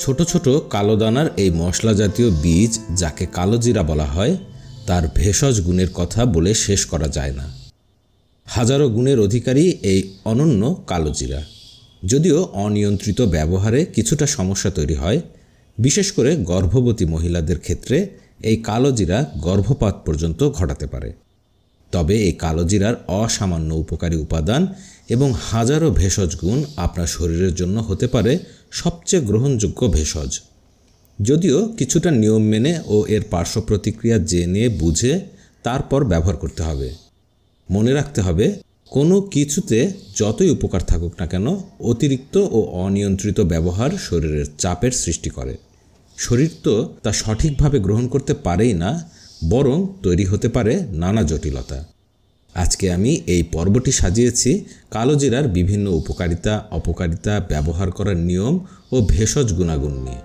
ছোট ছোট কালো দানার এই মশলা জাতীয় বীজ, যাকে কালো জিরা বলা হয়, তার ভেষজ গুণের কথা বলে শেষ করা যায় না। হাজারো গুণের অধিকারী এই অনন্য কালো জিরা। যদিও অনিয়ন্ত্রিত ব্যবহারে কিছুটা সমস্যা তৈরি হয়, বিশেষ করে গর্ভবতী মহিলাদের ক্ষেত্রে এই কালো জিরা গর্ভপাত পর্যন্ত ঘটাতে পারে। তবে এই কালো জিরার অসামান্য উপকারী উপাদান এবং হাজারো ভেষজ গুণ আপনার শরীরের জন্য হতে পারে সবচেয়ে গ্রহণযোগ্য ভেষজ। যদিও কিছুটা নিয়ম মেনে ও এর পার্শ্ব প্রতিক্রিয়া জেনে বুঝে তারপর ব্যবহার করতে হবে। মনে রাখতে হবে, কোনো কিছুতে যতই উপকার থাকুক না কেন, অতিরিক্ত ও অনিয়ন্ত্রিত ব্যবহার শরীরের চাপের সৃষ্টি করে। শরীর তো তা সঠিকভাবে গ্রহণ করতে পারেই না, বরং তৈরি হতে পারে নানা জটিলতা। আজকে আমি এই পর্বটি সাজিয়েছি কালোজিরার বিভিন্ন উপকারিতা, অপকারিতা, ব্যবহার করার নিয়ম ও ভেষজ গুণাগুণ নিয়ে।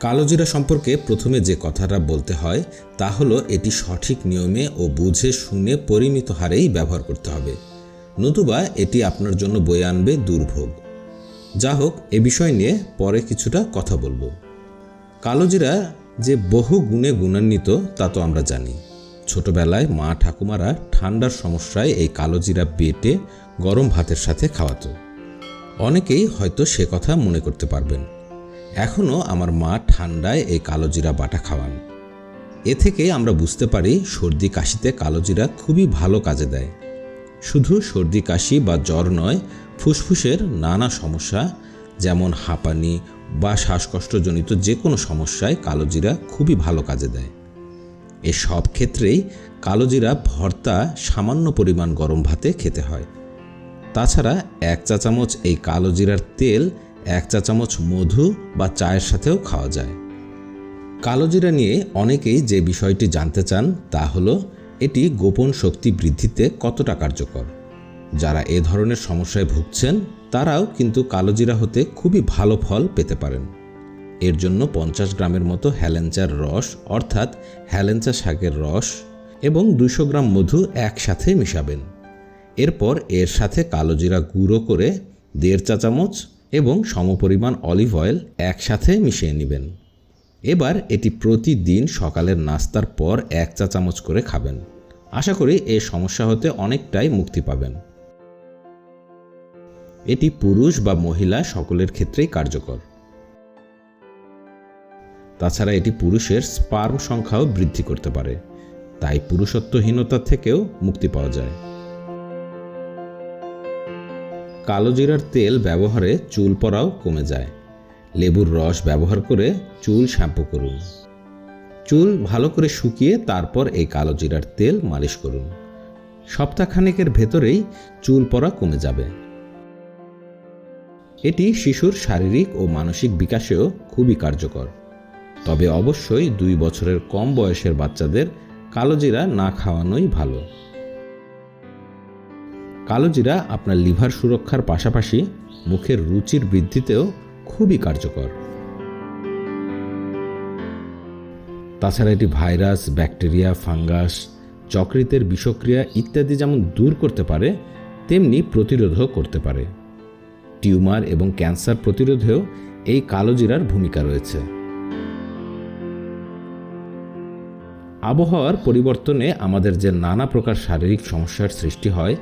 কালোজিরা সম্পর্কে প্রথমে যে কথাটা বলতে হয়, তা হলো এটি সঠিক নিয়মে ও বুঝে শুনে পরিমিত হারেই ব্যবহার করতে হবে। নতুবা এটি আপনার জন্য বয়ে আনবে দুর্ভোগ। যা হোক, এ বিষয় নিয়ে পরে কিছুটা কথা বলব। কালোজিরা যে বহু গুণে গুণান্বিত, তা তো আমরা জানি। ছোটবেলায় মা ঠাকুমারা ঠান্ডার সমস্যায় এই কালোজিরা বেটে গরম ভাতের সাথে খাওয়াতো। অনেকেই হয়তো সে কথা মনে করতে পারবেন। এখনও আমার মা ঠান্ডায় এই কালোজিরা বাটা খাওয়ান। এ থেকে আমরা বুঝতে পারি সর্দি কাশিতে কালোজিরা খুবই ভালো কাজে দেয়। শুধু সর্দি কাশি বা জ্বর নয় ফুসফুসের নানা সমস্যা, যেমন হাঁপানি বা শ্বাসকষ্টজনিত যে কোনো সমস্যায় কালোজিরা খুবই ভালো কাজে দেয়। এ সব ক্ষেত্রেই কালোজিরা ভর্তা সামান্য পরিমাণ গরম ভাতে খেতে হয়। তাছাড়া এক চা চামচ এই কালোজিরার তেল, এক চা চামচ মধু বা চায়ের সাথেও খাওয়া যায়। কালোজিরা নিয়ে অনেকেই যে বিষয়টি জানতে চান তা হলো, এটি গোপন শক্তি বৃদ্ধিতে কতটা কার্যকর? যারা এ ধরনের সমস্যায় ভুগছেন, তারাও কিন্তু কালোজিরা হতে খুবই ভালো ফল পেতে পারেন। এর জন্য পঞ্চাশ গ্রামের মতো হ্যালেঞ্চার রস, অর্থাৎ হ্যালেঞ্চা শাকের রস এবং দুশো গ্রাম মধু একসাথে মিশাবেন। এরপর এর সাথে কালোজিরা গুঁড়ো করে দেড় চা চামচ এবং সমপরিমাণ অলিভ অয়েল একসাথে মিশিয়ে নেবেন। এবার এটি প্রতিদিন সকালের নাস্তার পর এক চা চামচ করে খাবেন। আশা করি এই সমস্যা হতে অনেকটাই মুক্তি পাবেন। এটি পুরুষ বা মহিলা সকলের ক্ষেত্রেই কার্যকর। তাছাড়া এটি পুরুষের স্পার্ম সংখ্যাও বৃদ্ধি করতে পারে, তাই পুরুষত্বহীনতা থেকেও মুক্তি পাওয়া যায়। কালোজিরার তেল ব্যবহারে চুল পড়াও কমে যায়। লেবুর রস ব্যবহার করে চুল শ্যাম্পু করুন। চুল ভালো করে শুকিয়ে তারপর এই কালোজিরার তেল মালিশ করুন। সপ্তাহখানেকের ভেতরেই চুল পড়া কমে যাবে। এটি শিশুর শারীরিক ও মানসিক বিকাশেও খুবই কার্যকর। তবে অবশ্যই দুই বছরের কম বয়সের বাচ্চাদের কালোজিরা না খাওয়ানোই ভালো। কালোজিরা আপনার লিভার সুরক্ষার পাশাপাশি মুখের রুচির বৃদ্ধিতেও খুবই কার্যকর। তাছাড়া এটি ভাইরাস, ব্যাকটেরিয়া, ফাঙ্গাস, যকৃতের বিষক্রিয়া ইত্যাদি যেমন দূর করতে পারে, তেমনি প্রতিরোধও করতে পারে। টিউমার এবং ক্যান্সার প্রতিরোধেও এই কালোজিরার ভূমিকা রয়েছে। আবহাওয়ার পরিবর্তনে আমাদের যে নানা প্রকার শারীরিক সমস্যার সৃষ্টি হয়,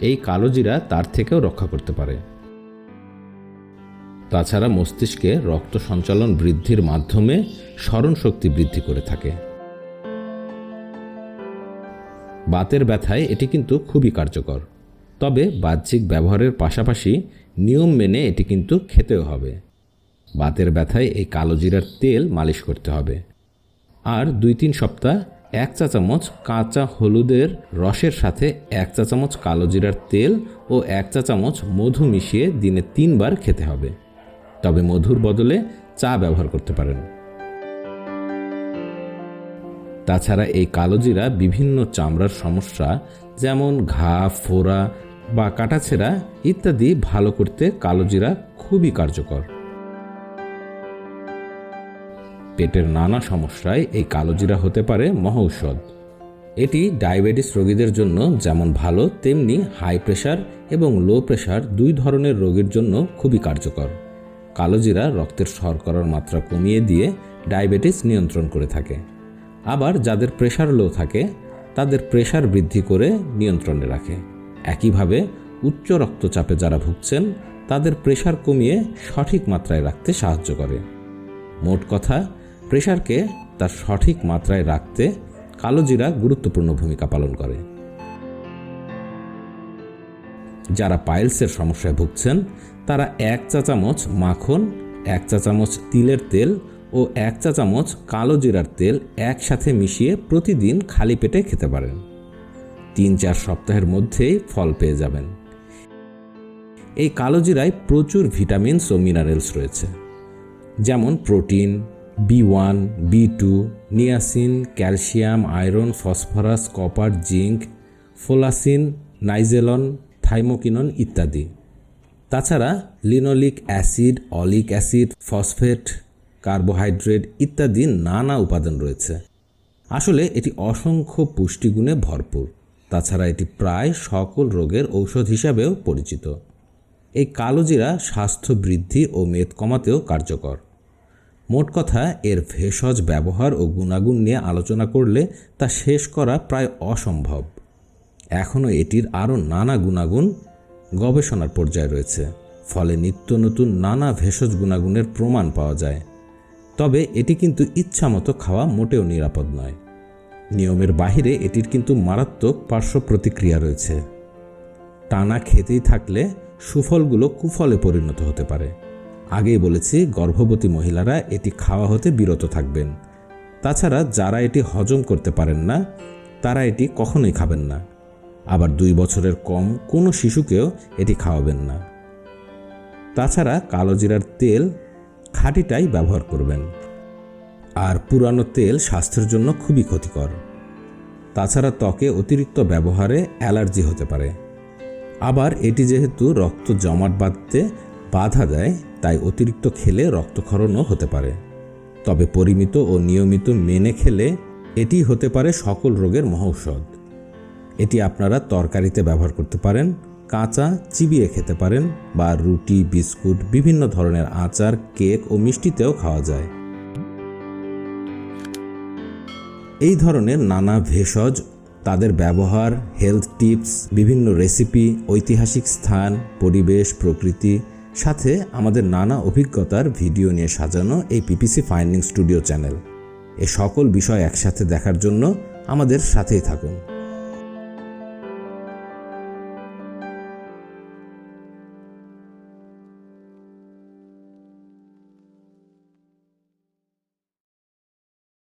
এই কালোজিরা তার থেকেও রক্ষা করতে পারে। তাছাড়া মস্তিষ্কে রক্ত সঞ্চালন বৃদ্ধির মাধ্যমে স্মরণ শক্তি বৃদ্ধি করে থাকে। বাতের ব্যথায় এটি কিন্তু খুবই কার্যকর। তবে বাহ্যিক ব্যবহারের পাশাপাশি নিয়ম মেনে এটি কিন্তু খেতেও হবে। বাতের ব্যথায় এই কালো জিরার তেল মালিশ করতে হবে। আর দুই তিন সপ্তাহ এক চা চামচ কাঁচা হলুদের রসের সাথে এক চা চামচ কালো জিরার তেল ও এক চা চামচ মধু মিশিয়ে দিনে তিনবার খেতে হবে। তবে মধুর বদলে চা ব্যবহার করতে পারেন। তাছাড়া এই কালোজিরা বিভিন্ন চামড়ার সমস্যা, যেমন ঘা, ফোড়া বা কাটাছেঁড়া ইত্যাদি ভালো করতে কালোজিরা খুবই কার্যকর। পেটের নানা সমস্যায় এই কালোজিরা হতে পারে মহৌষধ। এটি ডায়াবেটিস রোগীদের জন্য যেমন ভালো, তেমনি হাই প্রেশার এবং লো প্রেশার দুই ধরনের রোগীর জন্য খুবই কার্যকর। কালোজিরা রক্তের শর্করার মাত্রা কমিয়ে দিয়ে ডায়াবেটিস নিয়ন্ত্রণ করে থাকে। আবার যাদের প্রেশার লো থাকে, তাদের প্রেশার বৃদ্ধি করে নিয়ন্ত্রণে রাখে। একইভাবে উচ্চ রক্তচাপে যারা ভুগছেন, তাদের প্রেশার কমিয়ে সঠিক মাত্রায় রাখতে সাহায্য করে। মোট কথা, প্রেশারকে তার সঠিক মাত্রায় রাখতে কালোজিরা গুরুত্বপূর্ণ ভূমিকা পালন করে। যারা পাইলসের সমস্যায় ভুগছেন, তারা এক চা চামচ মাখন, এক চা চামচ তিলের তেল ও এক চা চামচ কালো জিরার তেল একসাথে মিশিয়ে প্রতিদিন খালি পেটে খেতে পারেন। তিন চার সপ্তাহের মধ্যেই ফল পেয়ে যাবেন। এই কালোজিরায় প্রচুর ভিটামিনস ও মিনারেলস রয়েছে, যেমন protein, B one, B two, niacin, calcium, iron, phosphorus, copper, zinc, folacin, nigellone, thymoquinone ইত্যাদি। তাছাড়া linoleic acid, oleic acid, phosphate, carbohydrate ইত্যাদি নানা উপাদান রয়েছে। আসলে এটি অসংখ্য পুষ্টিগুণে ভরপুর। তাছাড়া এটি প্রায় সকল রোগের ঔষধ হিসাবেও পরিচিত। এই কালোজিরা স্বাস্থ্য বৃদ্ধি ও মেদ কমাতেও কার্যকর। মোট কথা, এর ভেষজ ব্যবহার ও গুণাগুণ নিয়ে আলোচনা করলে তা শেষ করা প্রায় অসম্ভব। এখনও এটির আরও নানা গুণাগুণ গবেষণার পর্যায়ে রয়েছে, ফলে নিত্য নতুন নানা ভেষজ গুণাগুণের প্রমাণ পাওয়া যায়। তবে এটি কিন্তু ইচ্ছামতো খাওয়া মোটেও নিরাপদ নয়। নিয়মের বাহিরে এটির কিন্তু মারাত্মক পার্শ্ব প্রতিক্রিয়া রয়েছে। টানা খেতেই থাকলে সুফলগুলো কুফলে পরিণত হতে পারে। আগেই বলেছি, গর্ভবতী মহিলারা এটি খাওয়া হতে বিরত থাকবেন। তাছাড়া যারা এটি হজম করতে পারেন না, তারা এটি কখনোই খাবেন না। আবার দুই বছরের কম কোনো শিশুকেও এটি খাওয়াবেন না। তাছাড়া কালোজিরার তেল খাঁটিটাই ব্যবহার করবেন। আর পুরানো তেল স্বাস্থ্যের জন্য খুবই ক্ষতিকর। তাছাড়া ত্বকে অতিরিক্ত ব্যবহারে অ্যালার্জি হতে পারে। আবার এটি যেহেতু রক্ত জমাট বাঁধতে বাধা দেয়, তাই অতিরিক্ত খেলে রক্তক্ষরণও হতে পারে। তবে পরিমিত ও নিয়মিত মেনে খেলে এটি হতে পারে সকল রোগের মহৌষধ। এটি আপনারা তরকারিতে ব্যবহার করতে পারেন, কাঁচা চিবিয়ে খেতে পারেন বা রুটি, বিস্কুট, বিভিন্ন ধরনের আচার, কেক ও মিষ্টিতেও খাওয়া যায়। এই ধরনের নানা ভেষজ, তাদের ব্যবহার হেলথ টিপস বিভিন্ন রেসিপি ঐতিহাসিক স্থান, পরিবেশ, প্রকৃতি, সাথে আমাদের নানা অভিজ্ঞতার ভিডিও নিয়ে সাজানো এই পিপিসি ফাইন্ডিং স্টুডিও চ্যানেল এ সকল বিষয় একসাথে দেখার জন্য আমাদের সাথেই থাকুন।